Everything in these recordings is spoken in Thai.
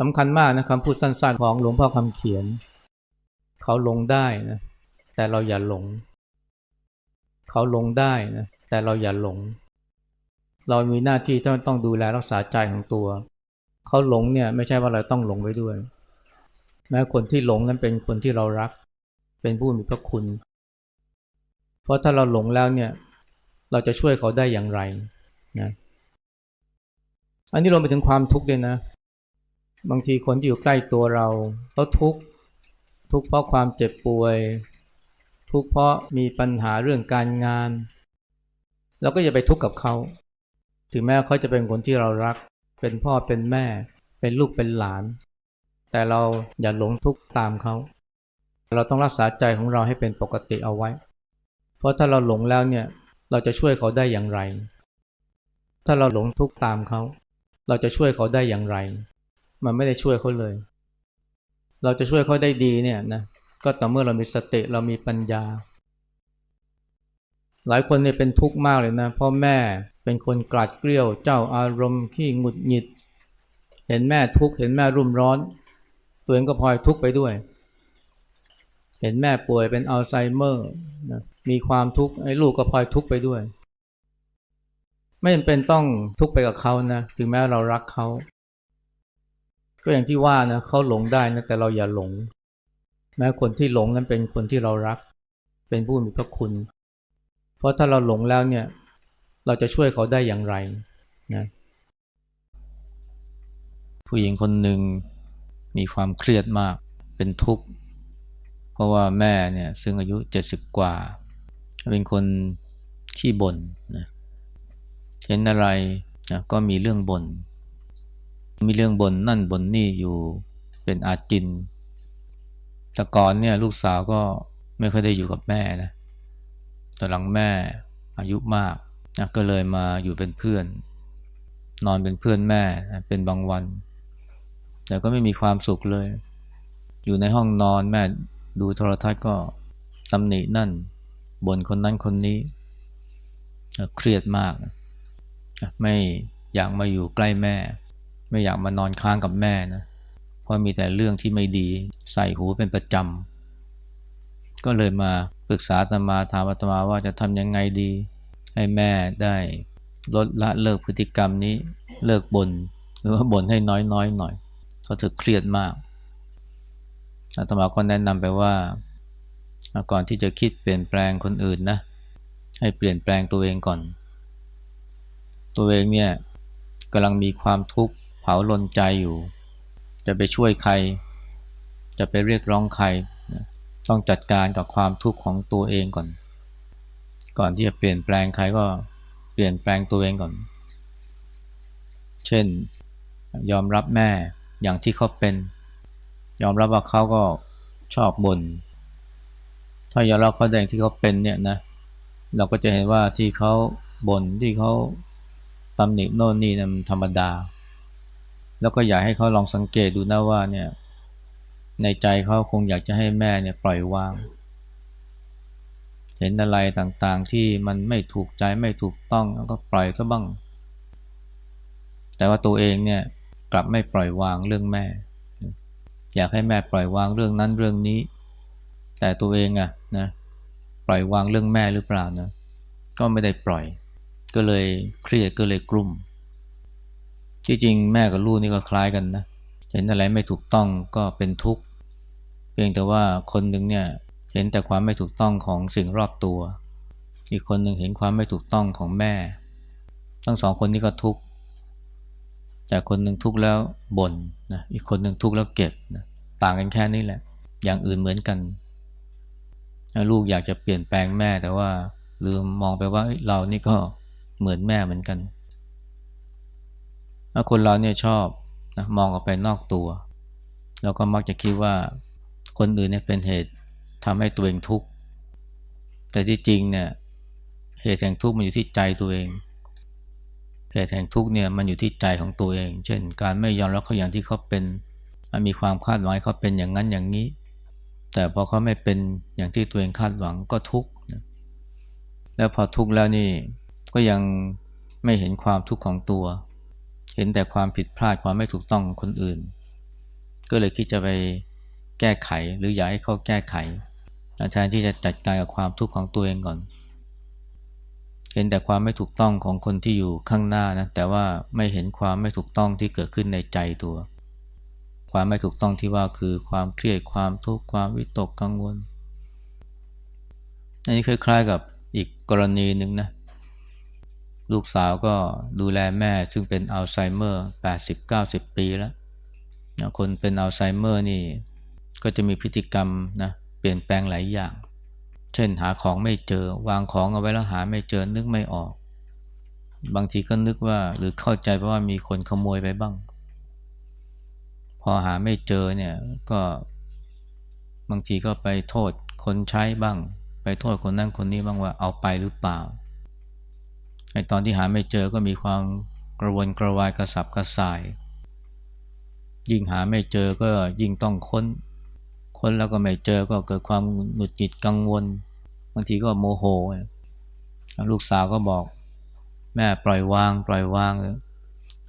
สำคัญมากนะคำพูดสั้นๆ ของหลวงพ่อคำเขียน เขาลงได้นะแต่เราอย่าหลง เขาลงได้นะแต่เราอย่าหลง เรามีหน้าที่ต้องต้องดูแลรักษาใจของตัว เขาหลงเนี่ยไม่ใช่ว่าเราต้องหลงไว้ด้วย แม้คนที่หลงนั้นเป็นคนที่เรารัก เป็นผู้มีพระคุณ เพราะถ้าเราหลงแล้วเนี่ยเราจะช่วยเขาได้อย่างไรนะอันนี้รวมไปถึงความทุกข์ด้วยนะ บางทีคนที่อยู่ใกล้ตัวเราเขาทุกข์ทุกข์เพราะความเจ็บป่วย ทุกข์เพราะมีปัญหาเรื่องการงานเราก็อย่าไปทุกข์กับเขา ถึงแม้เขาจะเป็นคนที่เรารัก เป็นพ่อเป็นแม่ เป็นลูกเป็นหลาน แต่เราอย่าหลงทุกข์ตามเขา เราต้องรักษาใจของเราให้เป็นปกติเอาไว้ เพราะถ้าเราหลงแล้วเนี่ยเราจะช่วยเขาได้อย่างไร ถ้าเราหลงทุกข์ตามเขา เราจะช่วยเขาได้อย่างไร มันไม่ได้ช่วยเขาเลย เราจะช่วยเขาได้ดีเนี่ยนะก็ต่อเมื่อเรามีสติเรามีปัญญา หลายคนเนี่ยเป็นทุกข์มากเลยนะพ่อแม่เป็นคนกลัดเกลี้ยวเจ้าอารมณ์ขี้หงุดหงิด เห็นแม่ทุกข์เห็นแม่รุ่มร้อน ตัวเองก็พลอยทุกข์ไปด้วย เห็นแม่ป่วยเป็นอัลไซเมอร์นะมีความทุกข์ไอ้ลูกก็พลอยทุกข์ไปด้วย ไม่จำเป็นต้องทุกข์ไปกับเขานะถึงแม้เรารักเขา ก็อย่างที่ว่านะเขาหลงได้นะแต่เราอย่าหลง แม้คนที่หลงนั้นเป็นคนที่เรารัก เป็นผู้มีพระคุณ เพราะถ้าเราหลงแล้วเนี่ย เราจะช่วยเขาได้อย่างไรนะผู้หญิงคนหนึ่งมีความเครียดมากเป็นทุกข์ เพราะว่าแม่เนี่ยซึ่งอายุ 70 กว่า เป็นคนขี้บ่นนะเห็นอะไรนะก็มีเรื่องบน่น มีเรื่องบนนั่นบนนี่อยู่เป็นอาจิน แต่ก่อนเนี่ยลูกสาวก็ไม่ค่อยได้อยู่กับแม่นะตอนหลังแม่อายุมากนะก็เลยมาอยู่เป็นเพื่อน นอนเป็นเพื่อนแม่นะเป็นบางวัน แต่ก็ไม่มีความสุขเลย อยู่ในห้องนอนแม่ดูโทรทัศน์ก็ตำหนินั่นบ่นคนนั้นคนนี้ เครียดมาก ไม่อยากมาอยู่ใกล้แม่ ไม่อยากมานอนค้างกับแม่นะเพราะมีแต่เรื่องที่ไม่ดีใส่หูเป็นประจำก็เลยมาปรึกษาอาตมาถามตมาว่าจะทำยังไงดี ให้แม่ได้ลดละเลิกพฤติกรรมนี้เลิกบน่นหรือว่าบ่นให้น้อยๆหน่อยเพราะเธอเครียดมากอาตมาก็แนะนำไปว่าก่อนที่จะคิดเปลี่ยนแปลงคนอื่นนะให้เปลี่ยนแปลงตัวเองก่อน ตัวเองเนี่ยกำลังมีความทุกข์าลนใจอยู่ จะไปช่วยใคร จะไปเรียกร้องใครนะต้องจัดการกับความทุกข์ของตัวเองก่อน ก่อนที่จะเปลี่ยนแปลงใครก็เปลี่ยนแปลงตัวเองก่อน เช่น ยอมรับแม่อย่างที่เขาเป็น ยอมรับว่าเขาก็ชอบบน่นถ้ายอมรับเขาแดงที่เขาเป็นเนี่ยนะเราก็จะเห็นว่าที่เขาบ่นที่เขาตำหนิโน่นนี่นะมันธรรมดา แล้วก็อยากให้เขาลองสังเกตดูนะว่าเนี่ยในใจเขาคงอยากจะให้แม่เนี่ยปล่อยวาง เห็นอะไรต่างๆที่มันไม่ถูกใจไม่ถูกต้องก็ปล่อยซะบ้าง แต่ว่าตัวเองเนี่ยกลับไม่ปล่อยวางเรื่องแม่ อยากให้แม่ปล่อยวางเรื่องนั้นเรื่องนี้ แต่ตัวเองอะนะปล่อยวางเรื่องแม่หรือเปล่านะก็ไม่ได้ปล่อย ก็เลยเครียดก็เลยกลุ่ม ที่จริงแม่กับลูกนี่ก็คล้ายกันนะเห็นอะไรไม่ถูกต้องก็เป็นทุกข์เพียงแต่ว่าคนหนึ่งเนี่ยเห็นแต่ความไม่ถูกต้องของสิ่งรอบตัว อีกคนหนึ่งเห็นความไม่ถูกต้องของแม่ ทั้งสองคนนี้ก็ทุกข์แต่คนหนึ่งทุกข์แล้วบ่นนะอีกคนหนึ่งทุกข์แล้วเก็บนะต่างกันแค่นี้แหละ อย่างอื่นเหมือนกัน ลูกอยากจะเปลี่ยนแปลงแม่แต่ว่าลืมมองไปว่าเรานี่ก็เหมือนแม่เหมือนกัน คนเราเนี่ยชอบนะมองออกไปนอกตัว แล้วก็มักจะคิดว่าคนอื่นเนี่ยเป็นเหตุทำให้ตัวเองทุกข์ แต่ที่จริงเนี่ยเหตุแห่งทุกข์มันอยู่ที่ใจตัวเอง เหตุแห่งทุกข์เนี่ยมันอยู่ที่ใจของตัวเอง เช่น การไม่ยอมรับเขาอย่างที่เขาเป็นมันมีความคาดหวังเขาเป็นอย่างนั้นอย่างนี้ แต่พอเขาไม่เป็นอย่างที่ตัวเองคาดหวังก็ทุกข์แล้วพอทุกข์แล้วนี่ก็ยังไม่เห็นความทุกข์ของตัว เห็นแต่ความผิดพลาดความไม่ถูกต้องของคนอื่น ก็เลยคิดจะไปแก้ไขหรืออยากให้เขาแก้ไขแทนที่จะจัดการกับความทุกข์ของตัวเองก่อน เห็นแต่ความไม่ถูกต้องของคนที่อยู่ข้างหน้านะแต่ว่าไม่เห็นความไม่ถูกต้องที่เกิดขึ้นในใจตัว ความไม่ถูกต้องที่ว่าคือความเครียดความทุกข์ความวิตกกังวล อันนี้คล้ายๆกับอีกกรณีหนึ่งนะ ลูกสาวก็ดูแลแม่ซึ่งเป็นอัลไซเมอร์ 80-90 ปีแล้วนะคนเป็นอัลไซเมอร์นี่ก็จะมีพฤติกรรมนะเปลี่ยนแปลงหลายอย่าง เช่นหาของไม่เจอ วางของเอาไว้แล้วหาไม่เจอนึกไม่ออก บางทีก็นึกว่าหรือเข้าใจเพราะว่ามีคนขโมยไปบ้าง พอหาไม่เจอเนี่ยก็บางทีก็ไปโทษคนใช้บ้าง ไปโทษคนนั้นคนนี้บ้างว่าเอาไปหรือเปล่า ไอตอนที่หาไม่เจอก็มีความกระวนกระวายกระสับกระส่าย ยิ่งหาไม่เจอก็ยิ่งต้องค้น ค้นแล้วก็ไม่เจอก็เกิดความหงุดหงิดกังวล บางทีก็โมโห ลูกสาวก็บอก แม่ปล่อยวาง ปล่อยวางเลย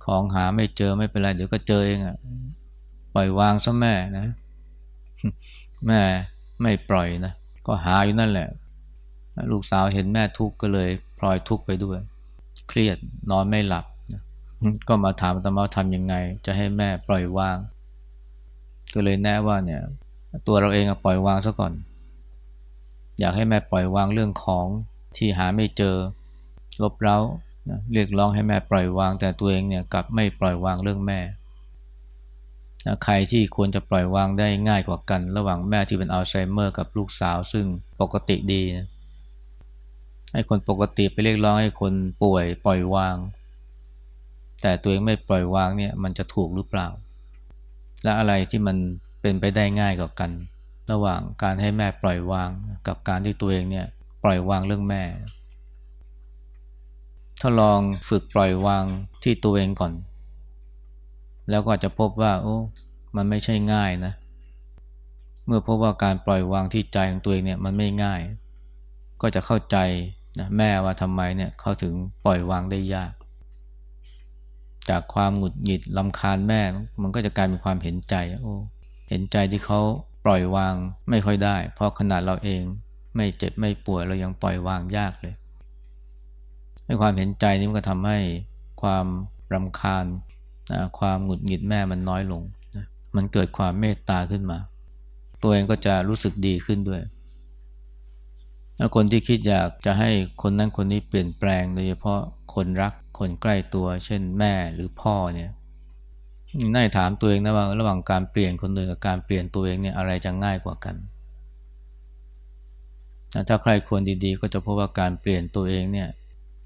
ของหาไม่เจอไม่เป็นไรเดี๋ยวก็เจอเองอะปล่อยวางซะแม่นะแม่ไม่ปล่อยนะก็หาอยู่นั่นแหละ ลูกสาวเห็นแม่ทุกข์ก็เลยพลอยทุกข์ไปด้วย เครียดนอนไม่หลับ ก็มาถามตมาทำยังไง จะให้แม่ปล่อยวาง ก็เลยแนะว่าเนี่ยตัวเราเองปล่อยวางซะก่อน อยากให้แม่ปล่อยวางเรื่องของที่หาไม่เจอลบเร้าเรียกร้องให้แม่ปล่อยวาง แต่ตัวเองเนี่ยกลับไม่ปล่อยวางเรื่องแม่ใครที่ควรจะปล่อยวางได้ง่ายกว่ากัน ระหว่างแม่ที่เป็นอัลไซเมอร์กับลูกสาว ซึ่งปกติดีนะ ให้คนปกติไปเรียกร้องให้คนป่วยปล่อยวาง แต่ตัวเองไม่ปล่อยวางเนี่ยมันจะถูกหรือเปล่า และอะไรที่มันเป็นไปได้ง่ายกว่ากัน ระหว่างการให้แม่ปล่อยวางกับการที่ตัวเองเนี่ยปล่อยวางเรื่องแม่ ถ้าลองฝึกปล่อยวางที่ตัวเองก่อน แล้วก็จะพบว่าโอ้ มันไม่ใช่ง่ายนะ เมื่อพบว่าการปล่อยวางที่ใจของตัวเองเนี่ยมันไม่ง่าย ก็จะเข้าใจ นะแม่ว่าทำไมเนี่ยเขาถึงปล่อยวางได้ยาก จากความหงุดหงิดลำคาญแม่ มันก็จะกลายเป็นความเห็นใจโอ้เห็นใจที่เขาปล่อยวางไม่ค่อยได้ เพราะขนาดเราเองไม่เจ็บไม่ป่วยเรายังปล่อยวางยากเลยให้ความเห็นใจนี้มันก็ทำให้ความรำคาญนะความหงุดหงิดแม่มันน้อยลงนะมันเกิดความเมตตาขึ้นมา ตัวเองก็จะรู้สึกดีขึ้นด้วย คนที่คิดอยากจะให้คนนั้นคนนี้เปลี่ยนแปลงโดยเฉพาะคนรักคนใกล้ตัว เช่นแม่หรือพ่อเนี่ยน่าถามตัวเองนะว่าระหว่างการเปลี่ยนคนหนึ่งกับการเปลี่ยนตัวเองเนี่ยอะไรจะง่ายกว่ากันถ้าใครควรดีๆ ก็จะพบว่าการเปลี่ยนตัวเองเนี่ย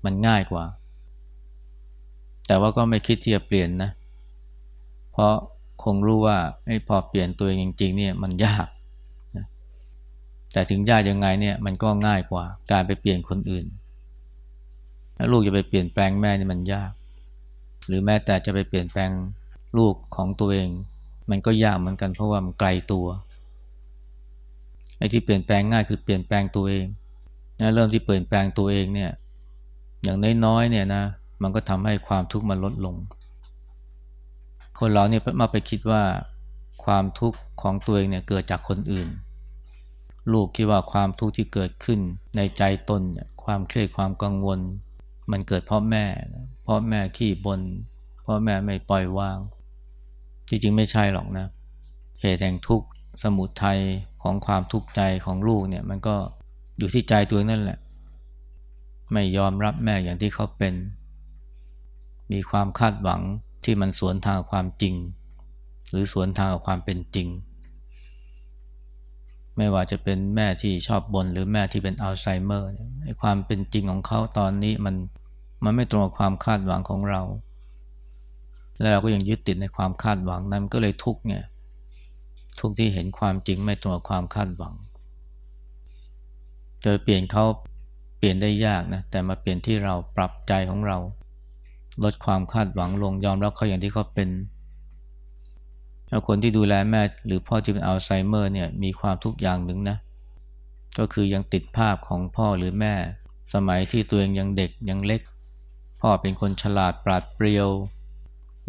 มันง่ายกว่า แต่ว่าก็ไม่คิดที่จะเปลี่ยนนะ เพราะคงรู้ว่าไอ้พอเปลี่ยนตัวเองจริงๆเนี่ยมันยาก แต่ถึงยากยังไงเนี่ยมันก็ง่ายกว่า การไปเปลี่ยนคนอื่นถ้าลูกจะไปเปลี่ยนแปลงแม่นี่มันยาก หรือแม้แต่จะไปเปลี่ยนแปลงลูกของตัวเอง มันก็ยากเหมือนกันเพราะว่ามันไกลตัวไอ้ที่เปลี่ยนแปลงง่ายคือเปลี่ยนแปลงตัวเองนะเริ่มที่เปลี่ยนแปลงตัวเองเนี่ยอย่างน้อยๆเนี่ยนะมันก็ทำให้ความทุกข์มันลดลง คนเราเนี่ยมาไปคิดว่าความทุกข์ของตัวเองเนี่ยเกิดจากคนอื่น ลูกคิดว่าความทุกข์ที่เกิดขึ้นในใจตนเนี่ยความเครียดความกังวล มันเกิดเพราะแม่ เพราะแม่ขี้บนเพราะแม่ไม่ปล่อยวาง จริงๆไม่ใช่หรอกนะ เหตุแห่งทุกข์สมุทัยของความทุกข์ใจของลูกเนี่ยมันก็อยู่ที่ใจตัวนั่นแหละ ไม่ยอมรับแม่อย่างที่เขาเป็น มีความคาดหวังที่มันสวนทางกับความจริง หรือสวนทางกับความเป็นจริง ไม่ว่าจะเป็นแม่ที่ชอบบน่นหรือแม่ที่เป็นอัลไซเมอร์ไอ้ความเป็นจริงของเขาตอนนี้มันมันไม่ตรงกับความคาดหวังของเรา แล้วเราก็ยังยึดติดในความคาดหวังนั้นก็เลยทุกเนี่ยทุกที่เห็นความจริงไม่ตรงกับความคาดหวังจะเปลี่ยนเขาเปลี่ยนได้ยากนะแต่มาเปลี่ยนที่เราปรับใจของเรา ลดความคาดหวังลงยอมรับเขาอย่างที่เขาเป็น คนที่ดูแลแม่หรือพ่อที่เป็นอัลไซเมอร์เนี่ยมีความทุกอย่างหนึ่งนะ ก็คือยังติดภาพของพ่อหรือแม่ สมัยที่ตัวเองยังเด็กยังเล็ก พ่อเป็นคนฉลาดปราดเปรียว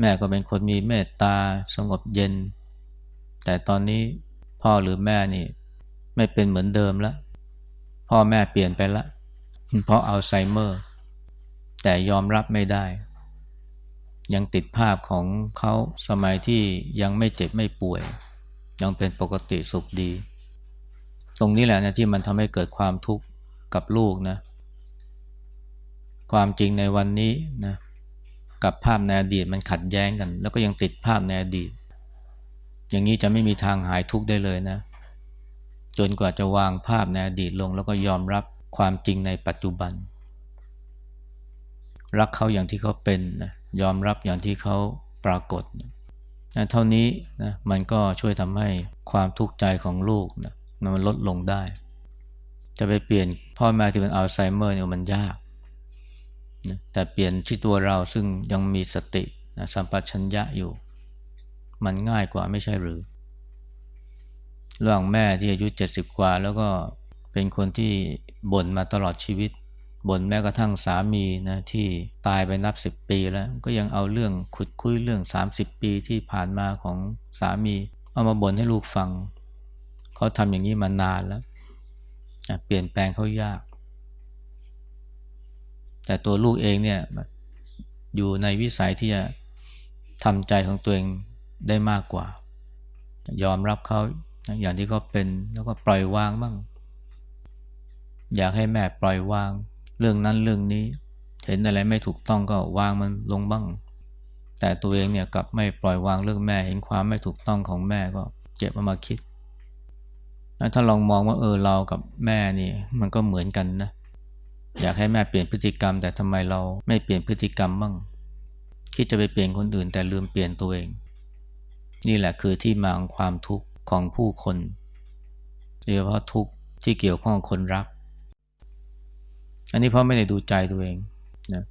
แม่ก็เป็นคนมีเมตตาสงบเย็น แต่ตอนนี้พ่อหรือแม่นี่ไม่เป็นเหมือนเดิมล้วพ่อแม่เปลี่ยนไปละเพราะอัลไซเมอร์ แต่ยอมรับไม่ได้ ยังติดภาพของเขาสมัยที่ยังไม่เจ็บไม่ป่วย ยังเป็นปกติสุขดี ตรงนี้แหละนะที่มันทำให้เกิดความทุกข์กับลูกนะความจริงในวันนี้นะกับภาพในอดีตมันขัดแย้งกัน แล้วก็ยังติดภาพในอดีต อย่างนี้จะไม่มีทางหายทุกข์ได้เลยนะ จนกว่าจะวางภาพในอดีตลง แล้วก็ยอมรับความจริงในปัจจุบัน รักเขาอย่างที่เขาเป็นนะ ยอมรับอย่างที่เขาปรากฏนะเท่านี้นะมันก็ช่วยทำให้ความทุกข์ใจของลูกนะมันลดลงได้ จะไปเปลี่ยนพ่อแม่ที่เป็นอัลไซเมอร์เนี่ยมันยากนะแต่เปลี่ยนที่ตัวเราซึ่งยังมีสตินะสัมปชัญญะอยู่ มันง่ายกว่าไม่ใช่หรือระหว่างแม่ที่อายุเจ็ดสิบกว่าแล้วก็เป็นคนที่บ่นมาตลอดชีวิต บ่นแม้กระทั่งสามีนะที่ตายไปนับสิบปีแล้ว ก็ยังเอาเรื่องขุดคุยเรื่องสามสิบปีที่ผ่านมาของสามี เอามาบ่นให้ลูกฟัง เขาทำอย่างนี้มานานแล้ว เปลี่ยนแปลงเขายาก แต่ตัวลูกเองเนี่ยอยู่ในวิสัยที่จะทำใจของตัวเองได้มากกว่า ยอมรับเขาอย่างที่เขาเป็นแล้วก็ปล่อยวางบ้างอยากให้แม่ปล่อยวาง เรื่องนั้นเรื่องนี้ เห็นอะไรไม่ถูกต้องก็วางมันลงบ้าง แต่ตัวเองเนี่ยกลับไม่ปล่อยวางเรื่องแม่ เห็นความไม่ถูกต้องของแม่ก็เจ็บมามาคิด ถ้าลองมองว่าเออเรากับแม่นี่มันก็เหมือนกันนะ อยากให้แม่เปลี่ยนพฤติกรรม แต่ทำไมเราไม่เปลี่ยนพฤติกรรมบ้าง คิดจะไปเปลี่ยนคนอื่นแต่ลืมเปลี่ยนตัวเอง นี่แหละคือที่มาของความทุกข์ของผู้คนโดยเฉพาะทุกข์ที่เกี่ยวข้องกับคนรัก อันนี้เพราะไม่ได้ดูใจตัวเองนะ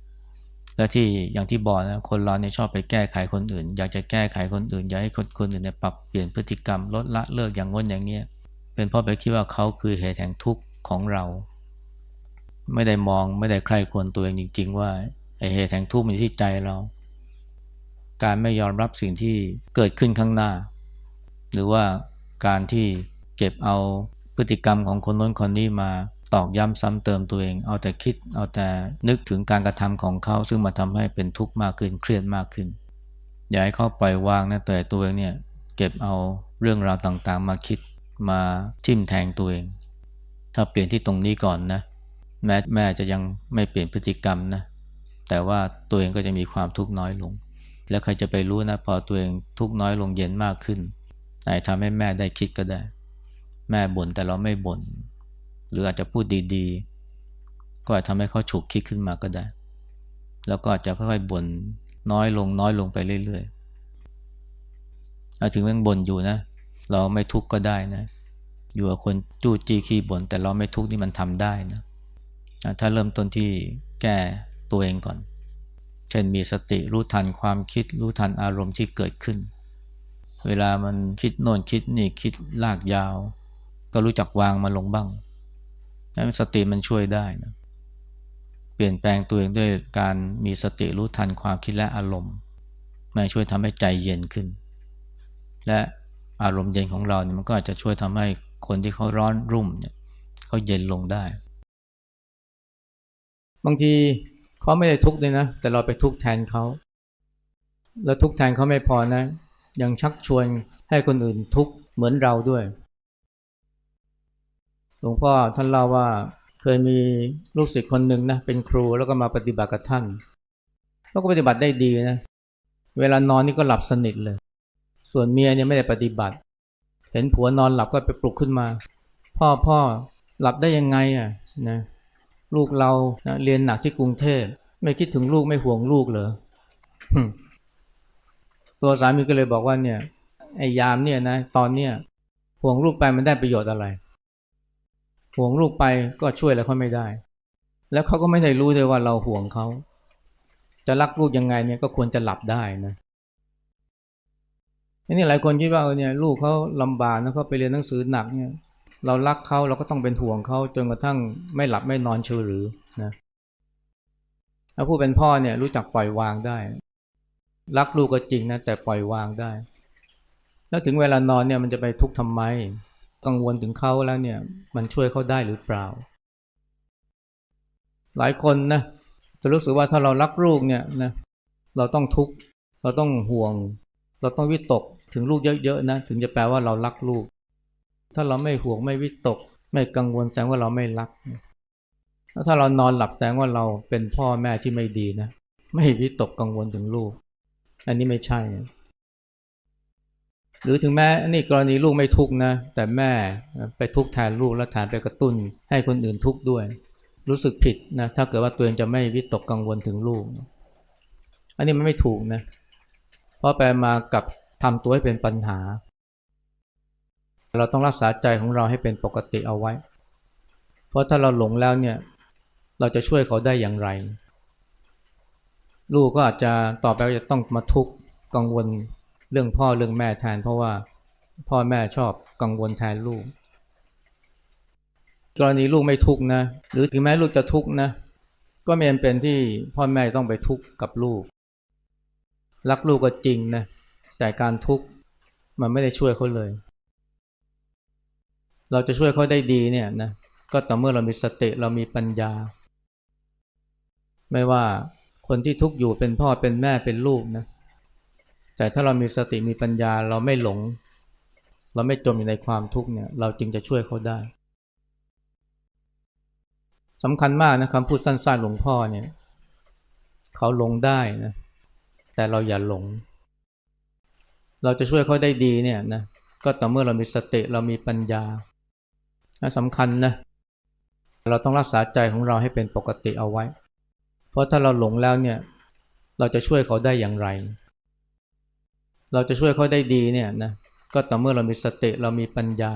และที่อย่างที่บอกนะคนเราเนี่ยชอบไปแก้ไขคนอื่น อยากจะแก้ไขคนอื่น อยากให้คนคนอื่นเนี่ยปรับเปลี่ยนพฤติกรรมลดละเลิกอย่างง้นอย่างเงี้ยเป็นเพราะไปคิดว่าเขาคือเหตุแห่งทุกข์ของเรา ไม่ได้มองไม่ได้ใครควรตัวเองจริง ๆ ว่าไอเหตุแห่งทุกข์มันอยู่ที่ใจเรา การไม่ยอมรับสิ่งที่เกิดขึ้นข้างหน้า หรือว่าการที่เก็บเอาพฤติกรรมของคนน้นคนนี้มา ตอกย้ำซ้ำเติมตัวเอง เอาแต่คิด เอาแต่นึกถึงการกระทำของเขา ซึ่งมาทำให้เป็นทุกข์มากขึ้น เครียดมากขึ้น อย่าให้เขาปล่อยวางนะ แต่ตัวเองเนี่ยเก็บเอาเรื่องราวต่างๆ มาคิด มาทิ่มแทงตัวเอง ถ้าเปลี่ยนที่ตรงนี้ก่อนนะ แม้แม่จะยังไม่เปลี่ยนพฤติกรรมนะ แต่ว่าตัวเองก็จะมีความทุกข์น้อยลง แล้วใครจะไปรู้นะ พอตัวเองทุกข์น้อยลงเย็นมากขึ้นอาจทำให้แม่ได้คิดก็ได้ แม่บ่นแต่เราไม่บน่น รืออาจจะพูดดีๆ ก็อาจทำให้เขาฉุกคิดขึ้นมาก็ได้ แล้วก็อาจจะค่อยๆบ่นน้อยลงน้อยลงไปเรื่อยๆอาถึงแม่งบ่นอยู่นะ เราไม่ทุกข์ก็ได้นะ อยู่กับคนจู้จี้ขี้บ่นแต่เราไม่ทุกข์นี่มันทำได้นะ ถ้าเริ่มต้นที่แก้ตัวเองก่อน เช่นมีสติรู้ทันความคิดรู้ทันอารมณ์ที่เกิดขึ้น เวลามันคิดโน่นคิดนี่คิดลากยาว ก็รู้จักวางมาลงบ้าง นั้นสติมันช่วยได้นะเปลี่ยนแปลงตัวเองด้วยการมีสติรู้ทันความคิดและอารมณ์มันช่วยทำให้ใจเย็นขึ้น และอารมณ์เย็นของเราเนี่ยมันก็อาจจะช่วยทำให้คนที่เขาร้อนรุ่มเนี่ยเขาเย็นลงได้ บางทีเขาไม่ได้ทุกข์เลยนะ แต่เราไปทุกข์แทนเขา แล้วทุกข์แทนเขาไม่พอนะ ยังชักชวนให้คนอื่นทุกข์เหมือนเราด้วย ลวงพ่อท่านเล่าว่าเคยมีลูกศิษย์คนหนึ่งนะเป็นครูแล้วก็มาปฏิบัติกับท่าน แล้วก็ปฏิบัติได้ดีนะ เวลานอนนี่ก็หลับสนิทเลย ส่วนเมียเนี่ยไม่ได้ปฏิบัติ เห็นผัวนอนหลับก็ไปปลุกขึ้นมา พ่อพ่อหลับได้ยังไงอะนะลูกเรานะเรียนหนักที่กรุงเทพไม่คิดถึงลูกไม่ห่วงลูกเหรอตัวสามีก็เลยบอกว่าเนี่ยไอ้ยามเนี่ยนะตอนเนี้ยห่วงลูกไปมันได้ประโยชน์อะไร ห่วงลูกไปก็ช่วยอะไรเขาไม่ได้ แล้วเขาก็ไม่ได้รู้เลยว่าเราห่วงเขา จะรักลูกยังไงเนี่ยก็ควรจะหลับได้นะนนี้หลายคนคิดว่าเนี่ยลูกเขาลำบากนะเขาไปเรียนหนังสือหนักเนี่ย เรารักเขาเราก็ต้องเป็นห่วงเขาจนกระทั่งไม่หลับไม่นอนเชื่อหรือนะถ้าผู้เป็นพ่อเนี่ยรู้จักปล่อยวางได้ รักลูกก็จริงนะแต่ปล่อยวางได้ แล้วถึงเวลานอนเนี่ยมันจะไปทุกข์ทำไม กังวลถึงเขาแล้วเนี่ย มันช่วยเขาได้หรือเปล่า หลายคนนะจะรู้สึกว่าถ้าเรารักลูกเนี่ยนะเราต้องทุกข์เราต้องห่วง เราต้องวิตกถึงลูกเยอะๆนะถึงจะแปลว่าเรารักลูก ถ้าเราไม่ห่วงไม่วิตก ไม่กังวลแสดงว่าเราไม่รักแล้วถ้าเรานอนหลับแสดงว่าเราเป็นพ่อแม่ที่ไม่ดีนะ ไม่วิตกกังวลถึงลูก อันนี้ไม่ใช่ หรือถึงแม้นี่กรณีลูกไม่ทุกนะ แต่แม่ไปทุกแทนลูกแล้วแถมไปกระตุ้น ให้คนอื่นทุกข์ด้วย รู้สึกผิดนะถ้าเกิดว่าตัวเองจะไม่วิตกกังวลถึงลูก อันนี้มันไม่ถูกนะ เพราะไปมากับทำตัวให้เป็นปัญหา เราต้องรักษาใจของเราให้เป็นปกติเอาไว้ เพราะถ้าเราหลงแล้วเนี่ยเราจะช่วยเขาได้อย่างไร ลูกก็อาจจะต่อไปจะต้องมาทุกข์กังวล เรื่องพ่อเรื่องแม่แทน เพราะว่าพ่อแม่ชอบกังวลแทนลูก กรณีลูกไม่ทุกนะ หรือถึงแม้ลูกจะทุกนะ ก็ไม่เป็นที่พ่อแม่ต้องไปทุกข์กับลูก รักลูกก็จริงนะ แต่การทุกข์มันไม่ได้ช่วยเขาเลย เราจะช่วยเขาได้ดีเนี่ยนะก็ต่อเมื่อเรามีสติเรามีปัญญา ไม่ว่าคนที่ทุกข์อยู่เป็นพ่อเป็นแม่เป็นลูกนะ แต่ถ้าเรามีสติมีปัญญาเราไม่หลง เราไม่จมอยู่ในความทุกข์เนี่ยเราจึงจะช่วยเขาได้สำคัญมากนะคำพูดสั้นๆหลวงพ่อเนี่ยเขาหลงได้นะแต่เราอย่าหลง เราจะช่วยเขาได้ดีเนี่ยนะก็ต่อเมื่อเรามีสติเรามีปัญญาสำคัญนะเราต้องรักษาใจของเราให้เป็นปกติเอาไว้ เพราะถ้าเราหลงแล้วเนี่ยเราจะช่วยเขาได้อย่างไร เราจะช่วยเขาได้ดีเนี่ยนะก็ต่อเมื่อเรามีสติเรามีปัญญา